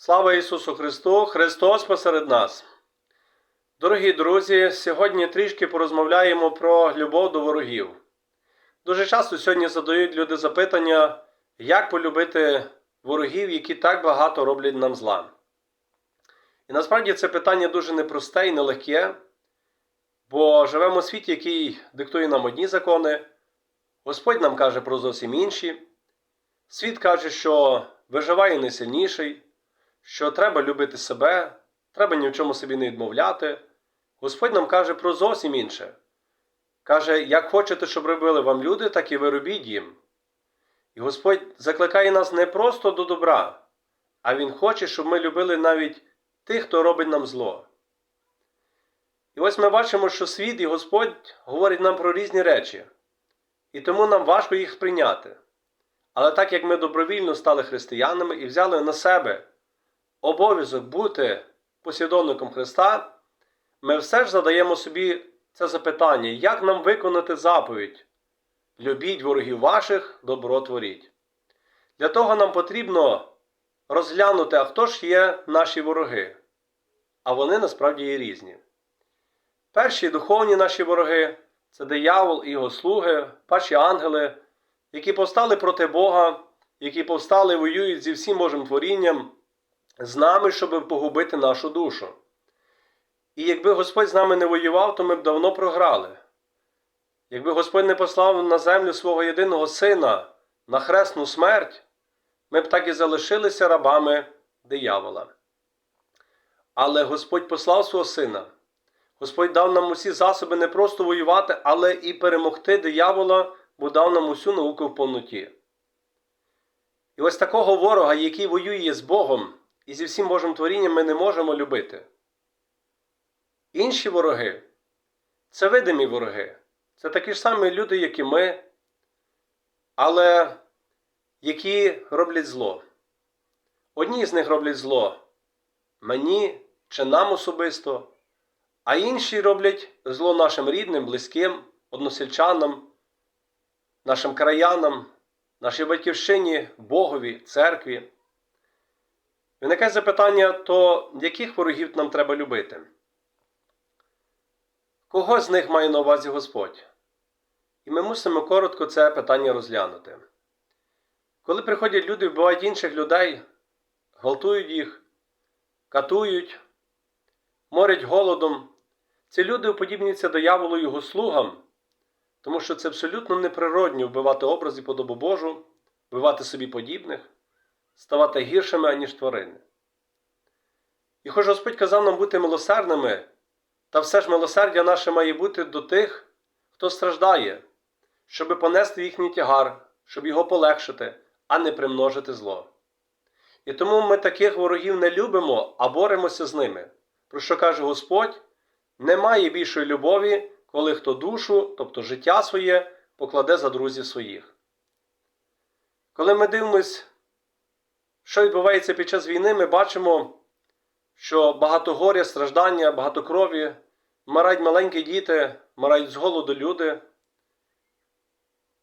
Слава Ісусу Христу! Христос посеред нас! Дорогі друзі, сьогодні трішки порозмовляємо про любов до ворогів. Дуже часто сьогодні задають люди запитання, як полюбити ворогів, які так багато роблять нам зла. І насправді це питання дуже непросте і нелегке, бо живемо у світі, який диктує нам одні закони, Господь нам каже про зовсім інші. Світ каже, що виживає найсильніший, що треба любити себе, треба ні в чому собі не відмовляти. Господь нам каже про зовсім інше. Каже, як хочете, щоб робили вам люди, так і ви робіть їм. І Господь закликає нас не просто до добра, а Він хоче, щоб ми любили навіть тих, хто робить нам зло. І ось ми бачимо, що світ і Господь говорять нам про різні речі, і тому нам важко їх сприйняти. Але так як ми добровільно стали християнами і взяли на себе обов'язок бути послідовником Христа, ми все ж задаємо собі це запитання, як нам виконати заповідь Любіть ворогів ваших, добро творіть. Для того нам потрібно розглянути, а хто ж є наші вороги. А вони насправді є різні. Перші духовні наші вороги це диявол і його слуги, перші ангели, які повстали проти Бога, які повстали воюють зі всім Божим творінням, з нами, щоб погубити нашу душу. І якби Господь з нами не воював, то ми б давно програли. Якби Господь не послав на землю свого єдиного сина на хресну смерть, ми б так і залишилися рабами диявола. Але Господь послав свого сина. Господь дав нам усі засоби не просто воювати, але і перемогти диявола, бо дав нам усю науку в повноті. І ось такого ворога, який воює з Богом і зі всім Божим творінням, ми не можемо любити. Інші вороги це видимі вороги. Це такі ж самі люди, як і ми, але які роблять зло. Одні з них роблять зло мені чи нам особисто, а інші роблять зло нашим рідним, близьким, односельчанам, нашим краянам, нашій батьківщині, Богові, церкві. Виникає запитання, то яких ворогів нам треба любити? Кого з них має на увазі Господь? І ми мусимо коротко це питання розглянути. Коли приходять люди і вбивають інших людей, гвалтують їх, катують, морять голодом, ці люди уподібнюються дияволу його слугам, тому що це абсолютно неприродно вбивати образ і подобу Божу, вбивати собі подібних, ставати гіршими, аніж тварини. І хоч Господь казав нам бути милосердними, та все ж милосердя наше має бути до тих, хто страждає, щоби понести їхній тягар, щоб його полегшити, а не примножити зло. І тому ми таких ворогів не любимо, а боремося з ними. Про що каже Господь? Немає більшої любові, коли хто душу, тобто життя своє, покладе за друзів своїх. Коли ми дивимось, що відбувається під час війни, ми бачимо, що багато горя, страждання, багато крові, вмирають маленькі діти, вмирають з голоду люди.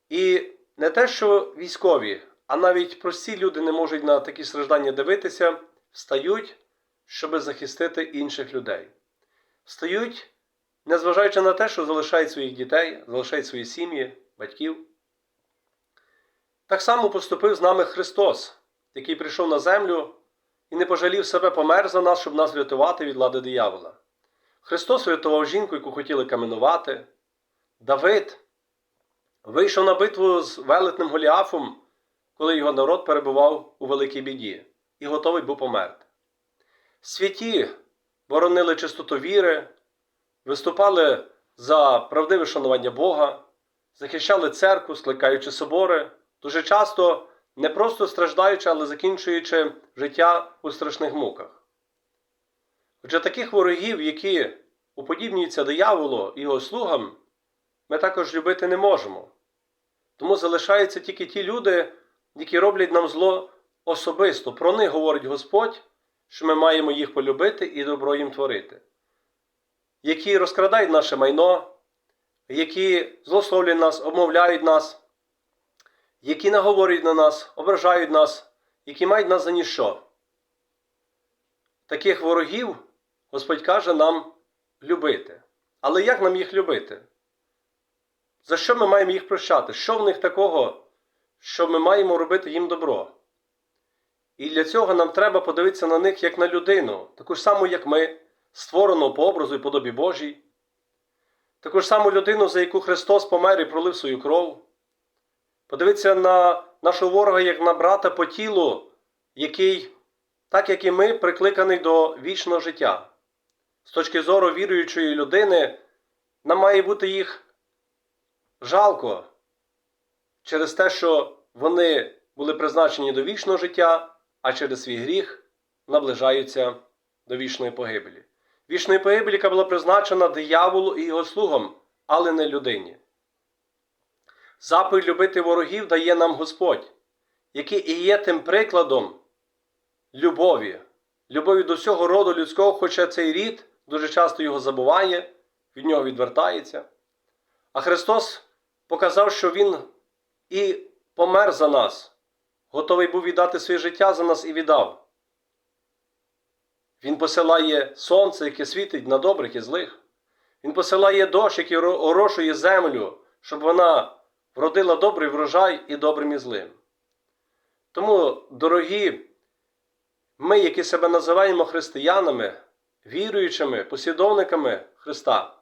І не те, що військові, а навіть прості люди не можуть на такі страждання дивитися, встають, щоб захистити інших людей. Встають, незважаючи на те, що залишають своїх дітей, залишають свої сім'ї, батьків. Так само поступив з нами Христос, який прийшов на землю і не пожалів себе помер за нас, щоб нас врятувати від влади диявола. Христос врятував жінку, яку хотіли каменувати. Давид вийшов на битву з велетним Голіафом, коли його народ перебував у великій біді і готовий був померти. Святі боронили чистоту віри, виступали за правдиве шанування Бога, захищали церкву, скликаючи собори, дуже часто не просто страждаючи, але закінчуючи життя у страшних муках. Отже, таких ворогів, які уподібнюються дияволу і його слугам, ми також любити не можемо. Тому залишаються тільки ті люди, які роблять нам зло особисто. Про них говорить Господь, що ми маємо їх полюбити і добро їм творити, які розкрадають наше майно, які злословлять нас, обмовляють нас, які наговорюють на нас, ображають нас, які мають нас за ніщо. таких ворогів Господь каже нам любити. Але як нам їх любити? За що ми маємо їх прощати? Що в них такого, що ми маємо робити їм добро? І для цього нам треба подивитися на них як на людину, таку ж саму, як ми, створену по образу і подобі Божій, таку ж саму людину, за яку Христос помер і пролив свою кров. Подивитися на нашого ворога як на брата по тілу, який, так як і ми, прикликаний до вічного життя. З точки зору віруючої людини, нам має бути їх жалко через те, що вони були призначені до вічного життя, а через свій гріх наближаються до вічної погибелі. Вічної погибелі, яка була призначена дияволу і його слугам, але не людині. Заповідь любити ворогів дає нам Господь, який і є тим прикладом любові, любові до всього роду людського, хоча цей рід дуже часто його забуває, від нього відвертається. А Христос показав, що Він і помер за нас, готовий був віддати своє життя за нас і віддав. Він посилає сонце, яке світить на добрих і злих. Він посилає дощ, який орошує землю, щоб вона вродила добрий врожай і добрим і злим. Тому, дорогі, ми, які себе називаємо християнами, віруючими, послідовниками Христа,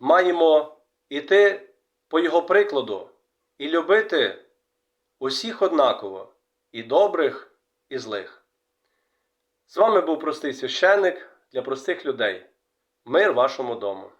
маємо йти по Його прикладу і любити усіх однаково, і добрих, і злих. З вами був простий священник для простих людей. Мир вашому дому.